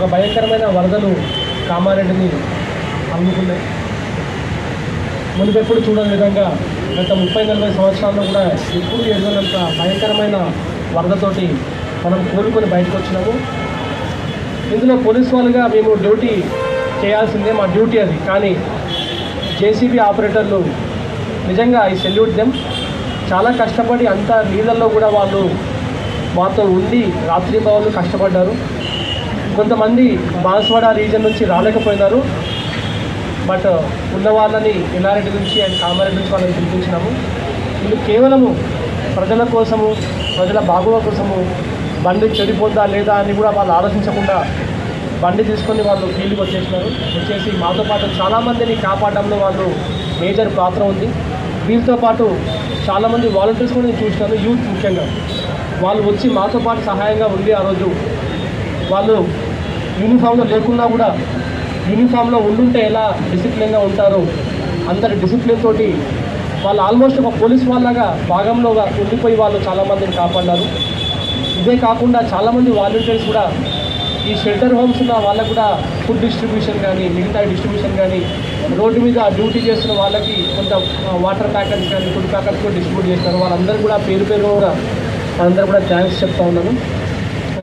ఒక భయంకరమైన వరదలు కామారెడ్డిని అందుకున్నాయి మునిపెప్పుడు చూడని విధంగా గత ముప్పై నలభై సంవత్సరాల్లో కూడా ఎప్పుడు ఎదురైనంత భయంకరమైన వరదతోటి మనం కోలుకొని బయటకు వచ్చినాము. ఇందులో పోలీస్ వాళ్ళుగా మేము డ్యూటీ చేయాల్సిందే మా డ్యూటీ అది. కానీ జేసీబీ ఆపరేటర్లు నిజంగా ఐ సెల్యూట్ దెమ్. చాలా కష్టపడి అంత నీళ్ళల్లో కూడా వాళ్ళు మాతో ఉండి రాత్రి భావాలు కష్టపడ్డారు. కొంతమంది బాన్స్వాడ రీజన్ నుంచి రాలేకపోయినారు. బట్ ఉన్న వాళ్ళని ఎల్లారెడ్డి నుంచి అండ్ కామారెడ్డి నుంచి వాళ్ళని పిలిపించినాము. వీళ్ళు కేవలము ప్రజల కోసము ప్రజల బాగోవ కోసము బండి చెడిపోద్దా లేదా అని కూడా వాళ్ళు ఆలోచించకుండా బండి తీసుకొని వాళ్ళు ఫీల్డ్కి వచ్చేసినారు. వచ్చేసి మాతో పాటు చాలామందిని కాపాడడంలో వాళ్ళు మేజర్ పాత్ర ఉంది. వీళ్ళతో పాటు చాలామంది వాలంటీర్స్ కూడా నేను చూసినాను యూత్ ముఖ్యంగా. వాళ్ళు వచ్చి మాతో పాటు సహాయంగా ఉండి ఆ రోజు వాళ్ళు యూనిఫామ్లో లేకున్నా కూడా యూనిఫామ్లో ఉండుంటే ఎలా డిసిప్లిన్గా ఉంటారో అందరి డిసిప్లిన్ తోటి వాళ్ళు ఆల్మోస్ట్ ఒక పోలీస్ వాళ్ళగా భాగంలో ఉండిపోయి వాళ్ళు చాలామందిని కాపాడారు. ఇదే కాకుండా చాలామంది వాలంటీర్స్ కూడా ఈ షెల్టర్ హోమ్స్ ఉన్న వాళ్ళకు కూడా ఫుడ్ డిస్ట్రిబ్యూషన్ కానీ మిగతా డిస్ట్రిబ్యూషన్ కానీ రోడ్డు మీద డ్యూటీ చేస్తున్న వాళ్ళకి కొంత వాటర్ ప్యాకెట్స్ కానీ ఫుడ్ ప్యాకెట్స్ కూడా డిస్ట్రిబ్యూట్ చేస్తారు. వాళ్ళందరూ కూడా పేరు పేరు కూడా వాళ్ళందరూ కూడా థ్యాంక్స్ చెప్తా ఉన్నాను.